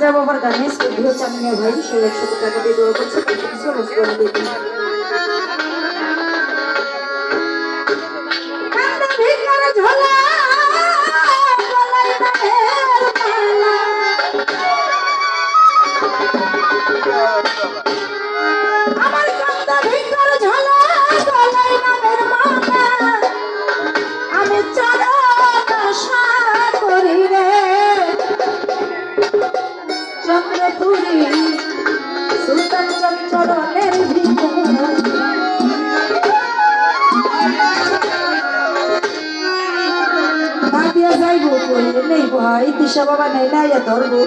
রাজা বাবার গানে স্কুল হচ্ছে আমি ভাই সে একশো টাকা দিয়ে দৌড় করছে ভয় দিশা বাবা নেই না ইয়া ধরবো।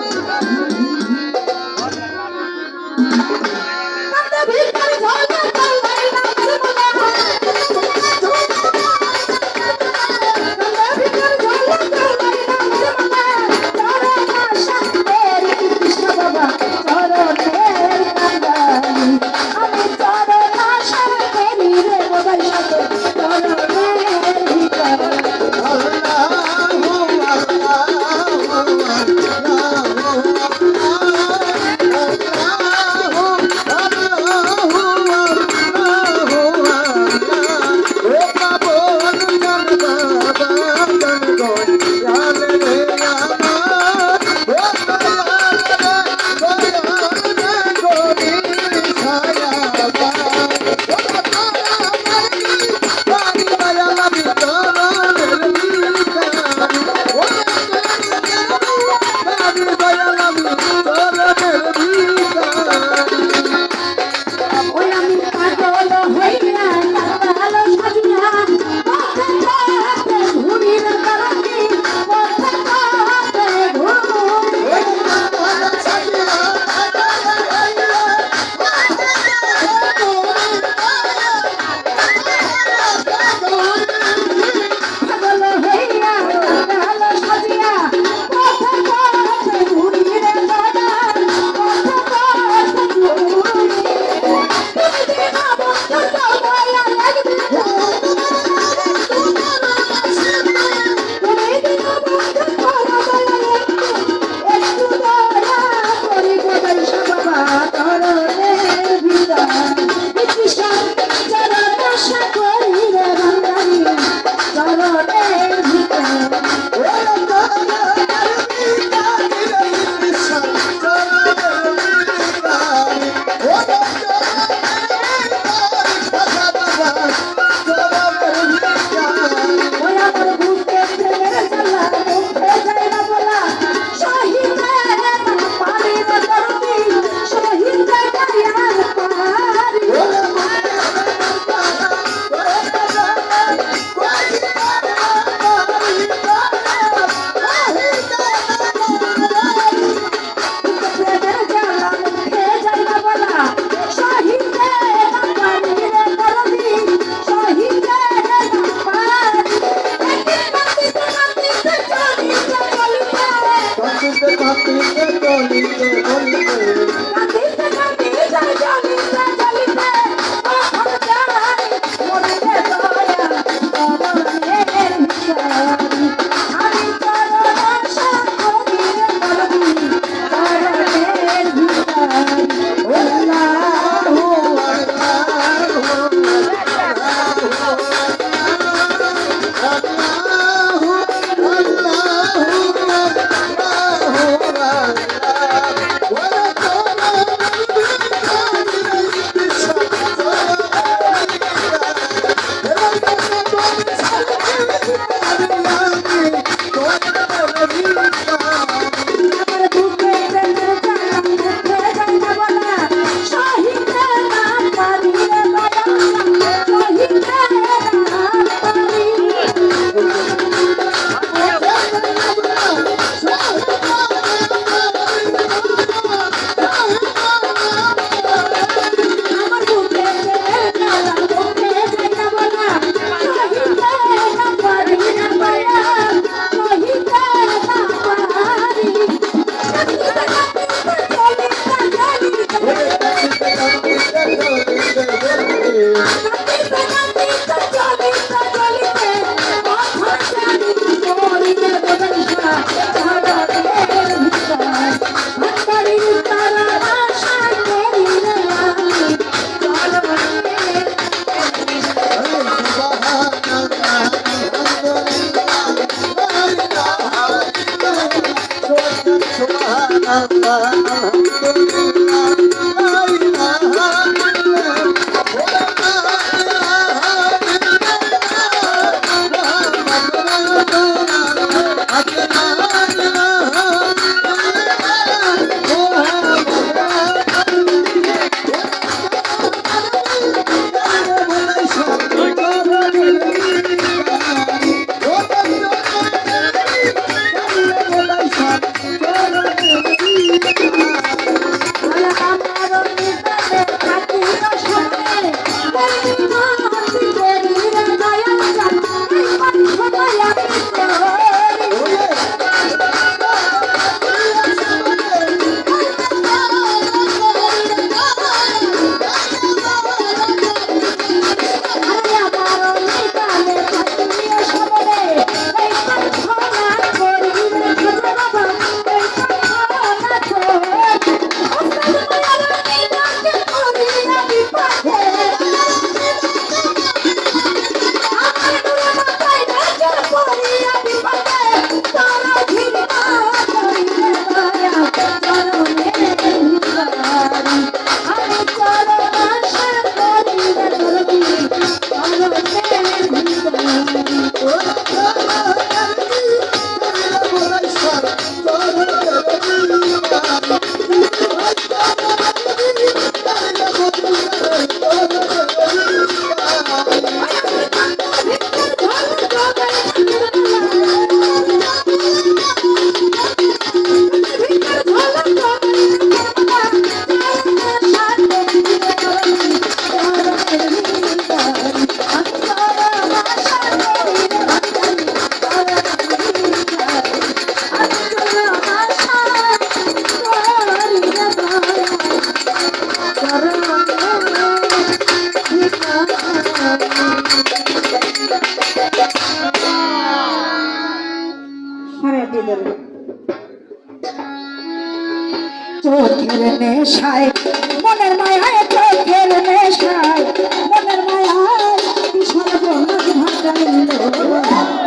আল্লাহ Thank you. গেল চোখের নেশায় মনের মায়ায় চোখের নেশায় মনের মায়ায় সর্বনাশ ঘটাইল